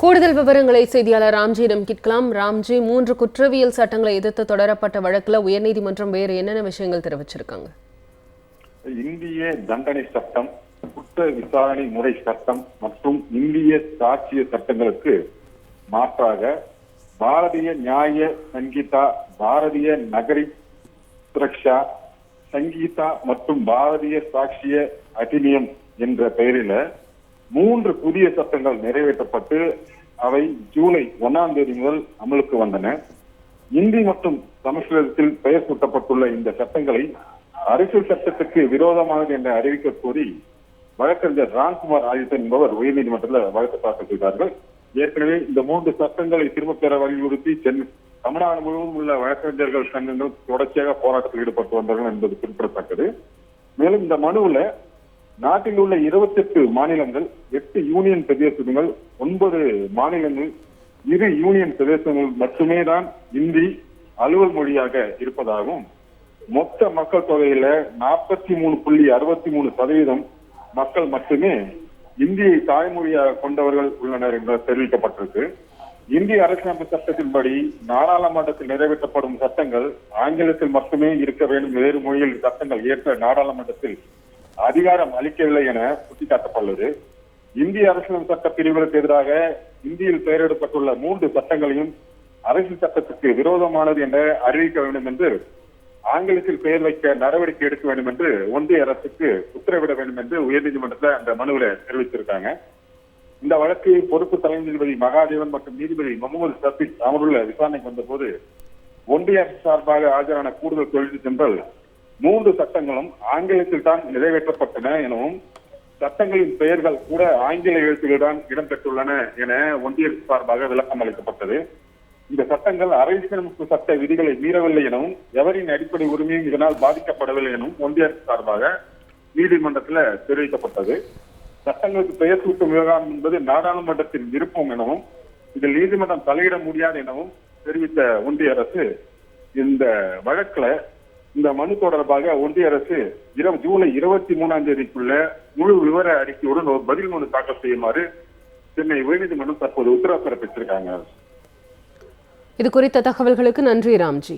கூடுதல் விவரங்களை செய்தியாளர் ராம்ஜியிடம் கேட்கலாம். ராம்ஜி மூன்று குற்றவியல் சட்டங்களை எதிர்த்து தொடரப்பட்ட வழக்கில் உயர்நீதிமன்றம் வேறு என்னென்ன விஷயங்கள் தெரிவிச்சிருக்காங்க? இந்திய தண்டனை சட்டம் குற்ற விசாரணை முறை சட்டம் மற்றும் இந்திய சாட்சிய சட்டங்களுக்கு மாற்றாக பாரதிய நியாய சங்கீதா பாரதிய நகரி சுரக்ஷா சங்கீதா மற்றும் பாரதிய சாட்சிய அதிநியம் என்ற பெயரில மூன்று புதிய சட்டங்கள் நிறைவேற்றப்பட்டு அவை ஜூலை ஒன்னாம் தேதி முதல் அமலுக்கு வந்தன. இந்தி மற்றும் சமஸ்கிருதத்தில் பெயர் சூட்டப்பட்டுள்ள இந்த சட்டங்களை அரசியல் சட்டத்துக்கு விரோதமானது என்று அறிவிக்க கோரி வழக்கறிஞர் ராம்குமார் ஆதித்தன் என்பவர் உயர்நீதிமன்றத்தில் வழக்கு தாக்கல் செய்தார்கள். ஏற்கனவே இந்த மூன்று சட்டங்களை திரும்பப் பெற வலியுறுத்தி சென்னை தமிழ்நாடு முழுவதும் உள்ள வழக்கறிஞர்கள் சங்கங்கள் தொடர்ச்சியாக போராட்டத்தில் ஈடுபட்டு வந்தார்கள் என்பது குறிப்பிடத்தக்கது. மேலும் இந்த மனுவில் நாட்டில் உள்ள இருபத்தி எட்டு மாநிலங்கள் எட்டு யூனியன் பிரதேசங்கள் ஒன்பது மாநிலங்கள் இரு யூனியன் பிரதேசங்கள் மட்டுமே தான் இந்தி அலுவல் மொழியாக இருப்பதாகவும் மொத்த மக்கள் தொகையில நாற்பத்தி மூணு புள்ளி அறுபத்தி மூணு சதவீதம் மக்கள் மட்டுமே இந்தியை தாய்மொழியாக கொண்டவர்கள் உள்ளனர் என்று தெரிவிக்கப்பட்டிருக்கு. இந்திய அரசியலமைப்பு சட்டத்தின்படி நாடாளுமன்றத்தில் நிறைவேற்றப்படும் சட்டங்கள் ஆங்கிலத்தில் மட்டுமே இருக்க வேண்டும் வேறு மொழியில் சட்டங்கள் ஏற்ற நாடாளுமன்றத்தில் அதிகாரம் அளிக்கவில்லை என சுட்டிக்காட்டப்பட்டுள்ளது. இந்திய அரசியல் சட்ட பிரிவுகளுக்கு எதிராக இந்தியில் பெயரிடப்பட்டுள்ள மூன்று சட்டங்களையும் அரசியல் சட்டத்துக்கு விரோதமானது என அறிவிக்க வேண்டும் என்று ஆங்கிலத்தில் பெயர் வைக்க நடவடிக்கை எடுக்க வேண்டும் என்று ஒன்றிய அரசுக்கு உத்தரவிட வேண்டும் என்று உயர்நீதிமன்றத்தில் அந்த மனுவில் தெரிவித்திருக்காங்க. இந்த வழக்கு பொறுப்பு தலைமை நீதிபதி மகாதேவன் மற்றும் நீதிபதி முகமது சபீஸ் அமர்வுள்ள விசாரணைக்கு வந்தபோது ஒன்றிய அரசு சார்பாக ஆஜரான கூடுதல் தொழில் ஜெனரல் மூன்று சட்டங்களும் ஆங்கிலத்தில் தான் நிறைவேற்றப்பட்டன எனவும் சட்டங்களின் பெயர்கள் கூட ஆங்கில எழுத்துக்கள் இடம்பெற்றுள்ளன என ஒன்றிய சார்பாக விளக்கம் அளிக்கப்பட்டது. இந்த சட்டங்கள் அரசியலமைப்பு சட்ட விதிகளை மீறவில்லை எனவும் எவரின் அடிப்படை உரிமையும் இதனால் பாதிக்கப்படவில்லை எனவும் ஒன்றிய அரசு சார்பாக நீதிமன்றத்தில் தெரிவிக்கப்பட்டது. சட்டங்களுக்கு பெயர் சூட்டும் விவகாரம் என்பது நாடாளுமன்றத்தின் விருப்பம் எனவும் இதில் நீதிமன்றம் தலையிட முடியாது எனவும் தெரிவித்த ஒன்றிய அரசு இந்த வழக்குல இந்த மனு தொடர்பாக ஒன்றிய அரசு இரவு ஜூலை இருபத்தி மூணாம் தேதிக்குள்ள முழு விவர அறிக்கையுடன் ஒரு பதில் மனு தாக்கல் செய்யுமாறு சென்னை உயர்நீதிமன்றம் தற்போது உத்தரவு பிறப்பித்திருக்காங்க இது குறித்த தகவல்களுக்கு நன்றி ராம்ஜி.